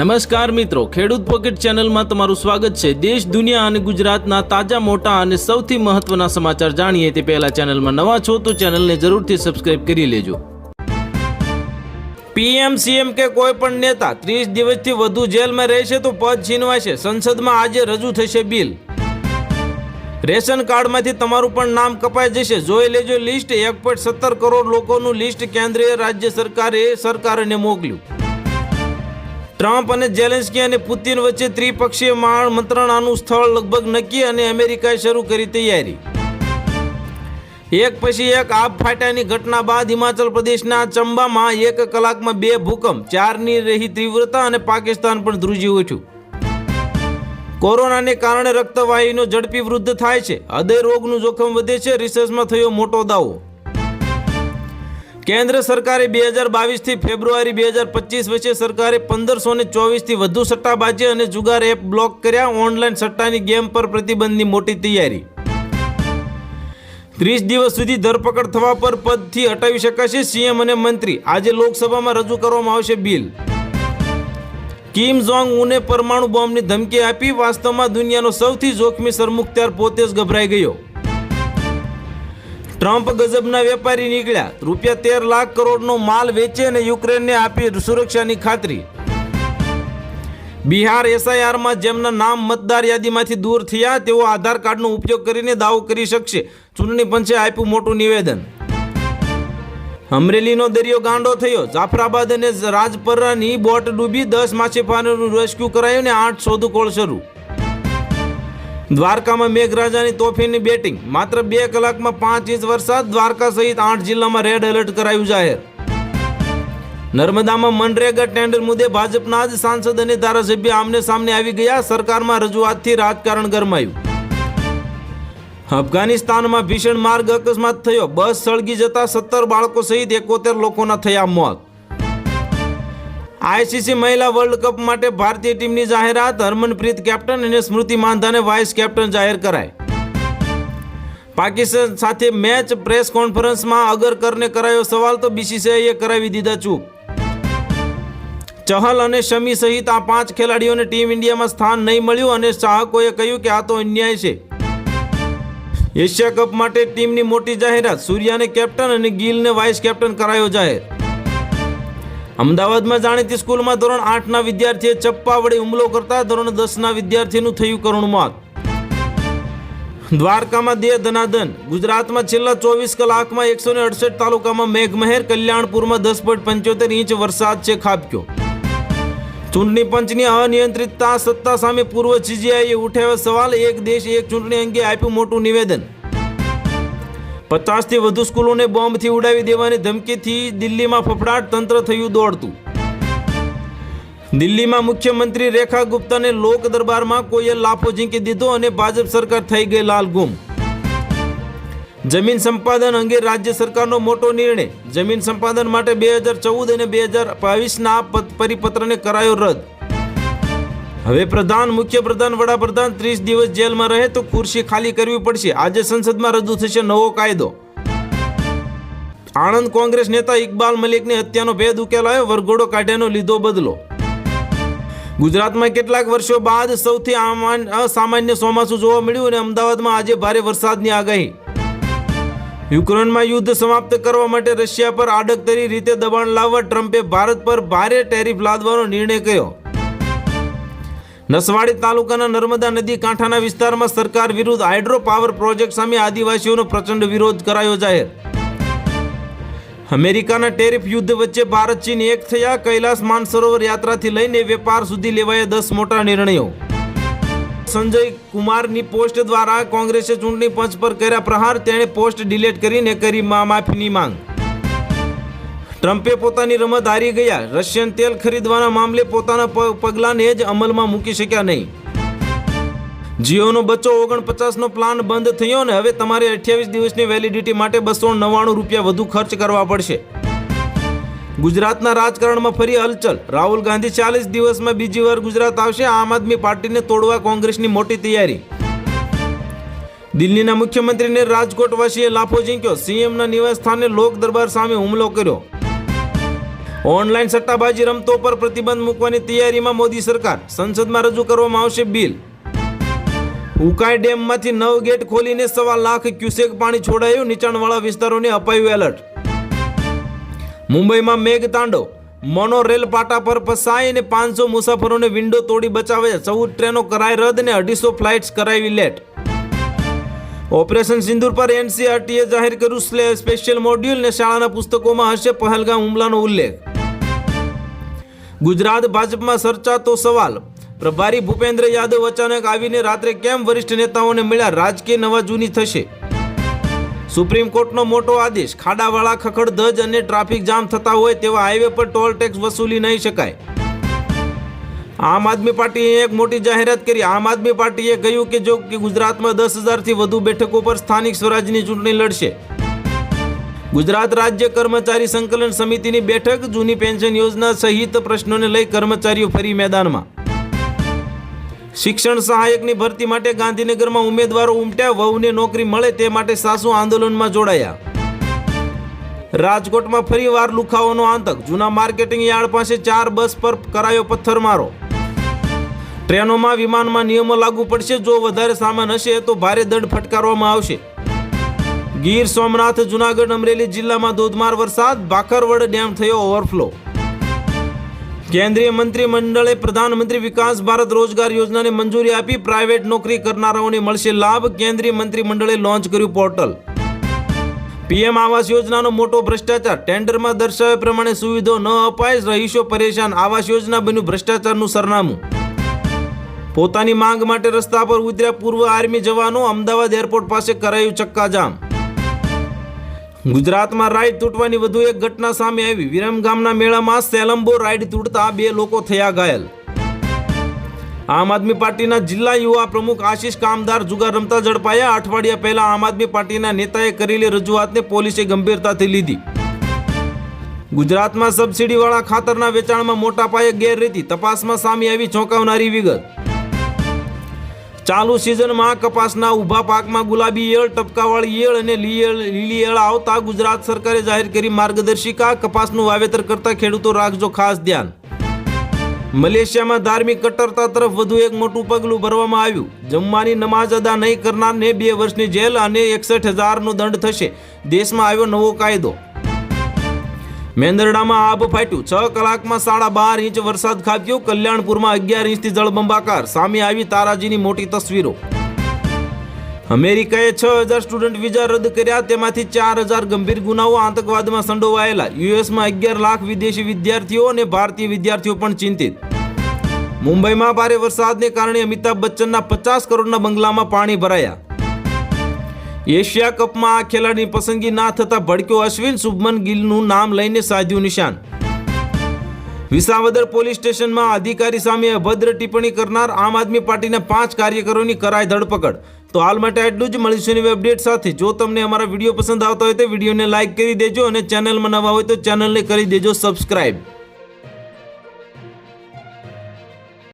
નમસ્કાર મિત્રો, ખેડૂત પોકેટ ચેનલમાં તમારું સ્વાગત છે. દેશ, દુનિયા અને ગુજરાતના તાજા, મોટા અને સૌથી મહત્વના સમાચાર જાણીએ તે પહેલા ચેનલમાં નવા છો તો ચેનલને જરૂરથી સબસ્ક્રાઇબ કરી લેજો. પીએમ, સીએમ કે કોઈ પણ નેતા ત્રીસ દિવસથી વધુ જેલમાં રહેશે તો પદ છીનવાશે. સંસદમાં આજે રજૂ થશે બિલ. રેશન કાર્ડમાંથી તમારું પણ નામ કપાઈ જશે. જોઈ લેજો લિસ્ટ, એક પોઈન્ટ સત્તર કરોડ લોકોનું લિસ્ટ કેન્દ્રીય રાજ્ય સરકારે સરકારને મોકલ્યું. ટ્રમ્પ અને જેલેન્સ્કી અને પુતિન વચ્ચે ત્રિપક્ષીય મહા મંત્રણાનું સ્થળ લગભગ નક્કી અને અમેરિકાએ શરૂ કરી તૈયારી. એક પછી એક આબ ફાટ્યાની ઘટના બાદ હિમાચલ પ્રદેશના ચંબામાં એક કલાકમાં બે ભૂકંપ, ચારની રહી તીવ્રતા અને પાકિસ્તાન પણ ધ્રુજી ઉઠ્યું. કોરોનાને કારણે રક્તવાહીનો ઝડપી વૃદ્ધ થાય છે. હૃદય રોગનું જોખમ વધે છે. રિસર્ચમાં થયો મોટો દાવો. કેન્દ્ર સરકારે બે હજાર બાવીસથી ફેબ્રુઆરી બે હજાર પચીસ વચ્ચે સરકારે પંદરસો ને ચોવીસથી વધુ સટ્ટાબાજી અને જુગાર એપ બ્લોક કર્યા. ઓનલાઈન સટ્ટાની ગેમ પર પ્રતિબંધની મોટી તૈયારી. ત્રીસ દિવસ સુધી ધરપકડ થવા પર પદથી હટાવી શકાશે સીએમ અને મંત્રી. આજે લોકસભામાં રજૂ કરવામાં આવશે બિલ. કિમ જોંગ ઉને પરમાણુ બોમ્બની ધમકી આપી. વાસ્તવમાં દુનિયાનો સૌથી જોખમી સરમુખત્યાર પોતે જ ગભરાઈ ગયો. ટ્રમ્પ ગજબના વેપારી નીકળ્યા. રૂપિયા તેર લાખ કરોડનો માલ વેચે અને યુક્રેનને આપી સુરક્ષાની ખાતરી. બિહાર એસઆઈઆરમાં જેમના નામ મતદાર યાદીમાંથી દૂર થયા, તેઓ આધાર કાર્ડનો ઉપયોગ કરીને દાવો કરી શકશે. ચૂંટણી પંચે આપ્યું મોટું નિવેદન. અમરેલીનો દરિયો ગાંડો થયો. જાફરાબાદ અને રાજપરાની બોટ ડૂબી દસ માછીમારોનું રેસ્ક્યુ કરાયું ને આઠ શોધખોળ શરૂ. દ્વારકામાં મેઘરાજાની તોફીની બેટિંગ. માત્ર બે કલાકમાં પાંચ ઇંચ વરસાદ, દ્વારકા સહિત આઠ જિલ્લામાં રેડ એલર્ટ કરાયું જાહેર. નર્મદામાં મનરેગા ટેન્ડર મુદ્દે ભાજપના જ સાંસદ અને ધારાસભ્ય આમને સામને આવી ગયા. સરકારમાં રજૂઆતથી રાજકારણ ગરમાયું. અફઘાનિસ્તાનમાં ભીષણ માર્ગ અકસ્માત થયો. બસ સળગી જતા સત્તર બાળકો સહિત એકોતેર લોકોના થયા મોત. આઈસીસી મહિલા વર્લ્ડ કપ માટે ભારતીય ટીમની જાહેરાત. હરમનપ્રીત કેપ્ટન અને સ્મૃતિ માંધાને વાઇસ કેપ્ટન જાહેર કરાય. પાકિસ્તાન સાથે મેચ પ્રેસ કોન્ફરન્સમાં અગરકરને કરાયો સવાલ તો બીસીસીઆઈએ કરાવી દીધા ચૂપ. ચહલ અને શમી સહિત આ પાંચ ખેલાડીઓને ટીમ ઇન્ડિયામાં સ્થાન નહીં મળ્યું અને ચાહકોએ કહ્યું કે આ તો અન્યાય છે. એશિયા કપ માટે ટીમની મોટી જાહેરાત. સૂર્યાને કેપ્ટન અને ગિલને વાઇસ કેપ્ટન કરાયો જાહેર. અમદાવાદમાં જાણીતી સ્કૂલમાં ધોરણ આઠના વિદ્યાર્થીએ ચપ્પા વડે હુમલો કરતા ધોરણ દસના વિદ્યાર્થીનું થયું કરુણ મોત. દ્વારકામાં દેહ ધનાધન, ગુજરાતમાં છેલ્લા ચોવીસ કલાકમાં એકસો ને અડસઠ તાલુકામાં મેઘમહેર, કલ્યાણપુરમાં દસ પોઈન્ટ પંચોતેર ઇંચ વરસાદ છે ખાબક્યો. ચૂંટણી પંચની અનિયંત્રિતતા સત્તા સામે પૂર્વ સીજીઆઈએ ઉઠાવ્યો સવાલ, એક દેશ એક ચૂંટણી અંગે આપ્યું મોટું નિવેદન. પચાસથી વધુ સ્કૂલોને બોમ્બથી ઉડાવી દેવાની ધમકીથી દિલ્હીમાં ફફડાટ તંત્ર થયું દોડતું. દિલ્હીમાં મુખ્યમંત્રી રેખા ગુપ્તાને લોક દરબારમાં કોઈએ લાફો ઝીંકી દીધો અને ભાજપ સરકાર થઈ ગઈ લાલ ગુમ. જમીન સંપાદન અંગે રાજ્ય સરકારનો મોટો નિર્ણય. જમીન સંપાદન માટે બે હજાર ચૌદ અને બે હજાર બાવીસના પરિપત્રને કરાયો રદ. હવે પ્રધાન મુખ્યપ્રધાન વડાપ્રધાન ત્રીસ દિવસ જેલમાં રહે તો ખુરશી ખાલી કરવી પડશે. આજે સંસદમાં રજૂ થશે નવો કાયદો. આણંદ કોંગ્રેસ નેતા ઇકબાલ મલિકની હત્યાનો ભેદ ઉકેલાયો, વરઘોડો કાઢ્યાનો લીધો બદલો. ગુજરાતમાં કેટલાક વર્ષો બાદ સૌથી અસામાન્ય ચોમાસું જોવા મળ્યું અને અમદાવાદમાં આજે ભારે વરસાદની આગાહી. યુક્રેનમાં યુદ્ધ સમાપ્ત કરવા માટે રશિયા પર આડકતરી રીતે દબાણ લાવવા ટ્રમ્પે ભારત પર ભારે ટેરિફ લાદવાનો નિર્ણય કર્યો. નસવાડી તાલુકાના નર્મદા નદી કાંઠાના વિસ્તારમાં સરકાર વિરુદ્ધ હાઇડ્રો પાવર પ્રોજેક્ટ સામે આદિવાસીઓનો પ્રચંડ વિરોધ કરાયો જાહેર. અમેરિકાના ટેરિફ યુદ્ધ વચ્ચે ભારત, ચીન એક થયા, કૈલાસ માનસરોવર યાત્રાથી લઈને વેપાર સુધી લેવાયા દસ મોટા નિર્ણયો. સંજય કુમારની પોસ્ટ દ્વારા કોંગ્રેસે ચૂંટણી પંચ પર કર્યા પ્રહાર, તેણે પોસ્ટ ડિલીટ કરીને કરી માફીની માંગ. ટ્રમ્પે પોતાની રમત હારી ગયા. રશિયન તેલ ખરીદવાના મામલે પોતાના પગલાંને જ અમલમાં મૂકી શક્યા નહીં. જીઓનો બચ્ચો ઓગણપચાસનો પ્લાન બંધ થયો ને હવે તમારે અઠ્યાવીસ દિવસની વેલિડિટી માટે બસો નવ્વાણું રૂપિયા વધુ ખર્ચ કરવા પડશે. ગુજરાતના રાજકારણમાં ફરી હલચલ. રાહુલ ગાંધી ચાલીસ દિવસમાં બીજી વાર ગુજરાત આવશે. આમ આદમી પાર્ટીને તોડવા કોંગ્રેસની મોટી તૈયારી. દિલ્હીના મુખ્યમંત્રીને રાજકોટવાસીએ લાફો ઝીંક્યો. સીએમના નિવાસ સ્થાને લોક દરબાર સામે હુમલો કર્યો. ઓનલાઈન સટ્ટાબાજી રમતો પર પ્રતિબંધ મૂકવાની તૈયારીમાં મોદી સરકાર. સંસદમાં રજૂ કરવામાં આવશે બિલ. ઉકાઈ ડેમમાંથી નવ ગેટ ખોલીને સવા લાખ ક્યુસેક પાણી છોડાયું. નીચાણવાળા વિસ્તારોને અપાયું એલર્ટ. મુંબઈમાં મેઘ તાંડો. મોનોરેલ પાટા પર ફસાઈ અને પાંચસો મુસાફરોને વિન્ડો તોડી બચાવ્યા ચૌદ ટ્રેનો કરાઈ રદ અને અઢીસો ફ્લાઇટ્સ કરાવી લેટ. ઓપરેશન સિંદૂર પર એનસીઆરટીએ જાહેર કર્યું સ્પેશિયલ મોડ્યુલ ને શાળાના પુસ્તકોમાં હશે પહલગામ હુમલાનો ઉલ્લેખ. ગુજરાત ભાજપમાં સર્ચાતો સવાલ. પ્રભારી ભૂપેન્દ્ર યાદવ અચાનક આવીને રાત્રે કેમ વરિષ્ઠ નેતાઓને મળ્યા? રાજકીય નવા જૂની થશે. સુપ્રીમ કોર્ટનો મોટો આદેશ. ખાડાવાળા ખખડધજ અને ટ્રાફિક જામ થતા હોય તેવા હાઈવે પર ટોલ ટેક્સ વસૂલી નહીં શકાય. આમ આદમી પાર્ટીએ એક મોટી જાહેરાત કરી. આમ આદમી પાર્ટીએ કહ્યું કે જો કે ગુજરાતમાં દસ હજારથી વધુ બેઠકો પર સ્થાનિક સ્વરાજની ચૂંટણી લડશે. ગુજરાત રાજ્ય કર્મચારી સંકલન સમિતિની બેઠક જૂની પેન્શન યોજના સહિત પ્રશ્નોને લઈ કર્મચારીઓ ફરી મેદાનમાં. શિક્ષણ સહાયકની ભરતી માટે ગાંધીનગરમાં ઉમેદવારો ઉમટ્યા, વહુને નોકરી મળે તે માટે સાસુ આંદોલનમાં જોડાયા. રાજકોટમાં ફરીવાર લુખાઓનો આતંક. જૂના માર્કેટિંગ યાર્ડ પાસે ચાર બસ પર કરાયો પથ્થરમારો. ટ્રેનોમાં વિમાનમાં નિયમો લાગુ પડશે. જો વધારે સામાન હશે તો ભારે દંડ ફટકારવામાં આવશે. ગીર સોમનાથ, જુનાગઢ, અમરેલી જિલ્લામાં ધોધમાર વરસાદ. ભાખરવડ ડેમ થયો ઓવરફ્લો. કેન્દ્રીય મંત્રીમંડળે પ્રધાનમંત્રી વિકાસ ભારત રોજગાર યોજનાને મંજૂરી આપી. પ્રાઇવેટ નોકરી કરનારાઓને મળશે લાભ. કેન્દ્રીય મંત્રીમંડળે લોન્ચ કર્યું પોર્ટલ. પીએમ આવાસ યોજનાનો મોટો ભ્રષ્ટાચાર. ટેન્ડરમાં દર્શાવ્યા પ્રમાણે સુવિધો ન અપાય. રહીશો પરેશાન. આવાસ યોજના બન્યું ભ્રષ્ટાચારનું સરનામું. પોતાની માંગ માટે રસ્તા પર ઉતર્યા પૂર્વ આર્મી જવાનો. અમદાવાદ એરપોર્ટ પાસે કરાયું ચક્કાજામ. ગુજરાતમાં રાઈડ તૂટવાની વધુ એક ઘટના સામે આવી. વિરમ ગામના મેળામાં સેલંબો રાઈડ તૂટતા બે લોકો થયા ઘાયલ. આમ આદમી પાર્ટીના જિલ્લા યુવા પ્રમુખ આશીષ કામદાર જુગાર રમતા ઝડપાયા. અઠવાડિયા પહેલા આમ આદમી પાર્ટીના નેતાએ કરેલી રજૂઆતને પોલીસે ગંભીરતાથી લીધી. ગુજરાતમાં સબસિડીવાળા ખાતરના વેચાણમાં મોટા પાયે ગેરરીતિ. તપાસમાં સામે આવી ચોંકાવનારી વિગત. ચાલુ સિઝનમાં કપાસના ઊભા પાકમાં ગુલાબી ઈયળ ટપકાવાળી ઈયળ અને લીલી ઈયળ આવતા ગુજરાત સરકારે જાહેર કરી માર્ગદર્શિકા. કપાસનું વાવેતર કરતા ખેડૂતો રાખજો ખાસ ધ્યાન. મલેશિયામાં ધાર્મિક કટ્ટરતા તરફ વધુ એક મોટું પગલું ભરવામાં આવ્યું. જમવાની નમાઝ અદા નહીં કરનારને બે વર્ષની જેલ અને એકસઠ હજારનો દંડ થશે. દેશમાં આવ્યો નવો કાયદો. મેંદરડામાં આબ ફાટ્યું. છ કલાકમાં સાડા બાર ઇંચ વરસાદ ખાબક્યો. કલ્યાણપુરમાં અગિયાર ઇંચથી જળબંબાકાર. સામે આવી તારાજીની મોટી તસવીરો. અમેરિકાએ છ હજાર સ્ટુડન્ટ વિઝા રદ કર્યા. તેમાંથી ચાર હજાર ગંભીર ગુનાઓ આતંકવાદમાં સંડોવાયેલા. યુએસમાં અગિયાર લાખ વિદેશી વિદ્યાર્થીઓ અને ભારતીય વિદ્યાર્થીઓ પણ ચિંતિત. મુંબઈમાં ભારે વરસાદને કારણે અમિતાભ બચ્ચનના પચાસ કરોડના બંગલામાં પાણી ભરાયા. એશિયા કપમાં આ ખેલાડીની પસંદગી ના થતા ભડક્યો અશ્વિન શુભમન ગિલનું નામ લઈને સાધ્યું નિશાન. વિસાવદર પોલીસ સ્ટેશનમાં અધિકારી સામે અભદ્ર ટિપ્પણી કરનાર આમ આદમી પાર્ટીના પાંચ કાર્યકરોની કરાય ધરપકડ. તો હાલ માટે આટલું જ. મળીશું નવી અપડેટ સાથે. જો તમને અમારા વીડિયો પસંદ આવતા હોય તો વિડીયોને લાઇક કરી દેજો અને ચેનલમાં નવા હોય તો ચેનલને કરી દેજો સબસ્ક્રાઇબ.